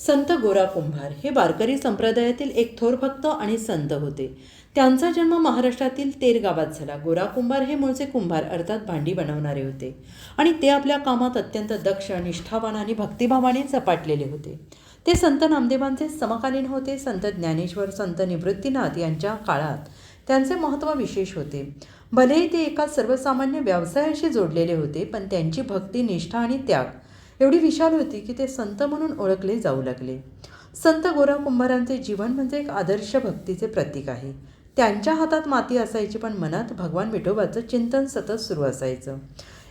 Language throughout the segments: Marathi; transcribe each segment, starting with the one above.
संत गोरा कुंभार हे वारकरी संप्रदायातील एक थोर भक्त आणि संत होते. त्यांचा जन्म महाराष्ट्रातील तेर गावात झाला. गोरा कुंभार हे मूळचे कुंभार अर्थात भांडी बनवणारे होते आणि ते आपल्या कामात अत्यंत दक्ष निष्ठावान आणि भक्तिभावाने झपाटलेले होते. ते संत नामदेवांचे समकालीन होते. संत ज्ञानेश्वर संत निवृत्तीनाथ यांच्या काळात त्यांचे महत्त्व विशेष होते. भलेही ते एका सर्वसामान्य व्यवसायाशी जोडलेले होते पण त्यांची भक्ती निष्ठा आणि त्याग एवढी विशाल होती की ते संत म्हणून ओळखले जाऊ लागले. संत गोरा कुंभारांचे जीवन म्हणजे एक आदर्श भक्तीचे प्रतीक आहे. त्यांच्या हातात माती असायची पण मनात भगवान विठोबाचं चिंतन सतत सुरू असायचं.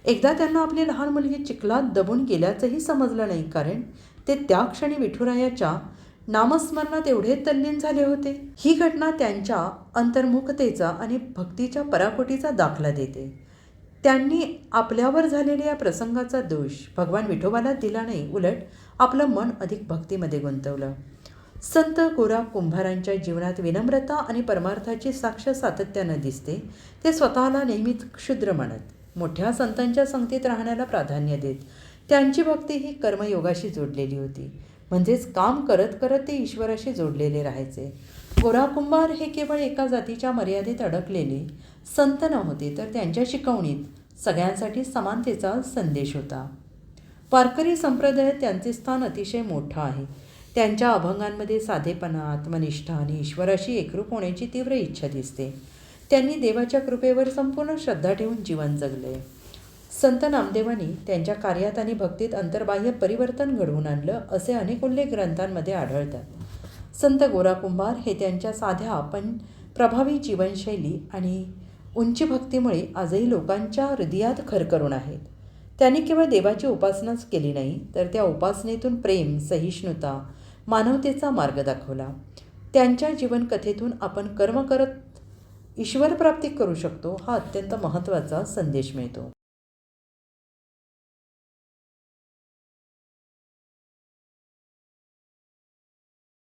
एकदा त्यांना आपली लहान मुलगी चिखलात दबून गेल्याचंही समजलं नाही कारण ते त्या क्षणी विठुरायाच्या नामस्मरणात एवढे तल्लीन झाले होते. ही घटना त्यांच्या अंतर्मुखतेचा आणि भक्तीच्या पराकोटीचा दाखला देते. त्यांनी आपल्यावर झालेल्या या प्रसंगाचा दोष भगवान विठोबाला दिला नाही उलट आपलं मन अधिक भक्तीमध्ये गुंतवलं. संत गोरा कुंभारांच्या जीवनात विनम्रता आणि परमार्थाची साक्ष सातत्यानं दिसते ते स्वतःला नेहमीच क्षुद्र म्हणत मोठ्या संतांच्या संगतीत राहण्याला प्राधान्य देत त्यांची भक्ती ही कर्मयोगाशी जोडलेली होती. म्हणजेच काम करत करत ते ईश्वराशी जोडलेले राहायचे. गोरा कुंभार हे केवळ एका जातीच्या मर्यादेत अडकलेले संत नव्हते तर त्यांच्या शिकवणीत सगळ्यांसाठी समानतेचा संदेश होता. वारकरी संप्रदायात त्यांचे स्थान अतिशय मोठं आहे. त्यांच्या अभंगांमध्ये साधेपणा आत्मनिष्ठा आणि ईश्वराशी एकरूप होण्याची तीव्र इच्छा दिसते. त्यांनी देवाच्या कृपेवर संपूर्ण श्रद्धा ठेवून जीवन जगले. संत नामदेवांनी त्यांच्या कार्यात आणि भक्तीत अंतर्बाह्य परिवर्तन घडवून आणलं असे अनेक उल्लेख ग्रंथांमध्ये आढळतात. संत गोरा कुंभार हे त्यांच्या साध्या पण प्रभावी जीवनशैली आणि उंची भक्तीमुळे आजही लोकांच्या हृदयात खरखरून आहेत. त्यांनी केवळ देवाची उपासनाच केली नाही तर त्या उपासनेतून प्रेम सहिष्णुता मानवतेचा मार्ग दाखवला. त्यांच्या जीवनकथेतून आपण कर्म करत ईश्वर प्राप्ती करू शकतो हा अत्यंत महत्त्वाचा संदेश मिळतो.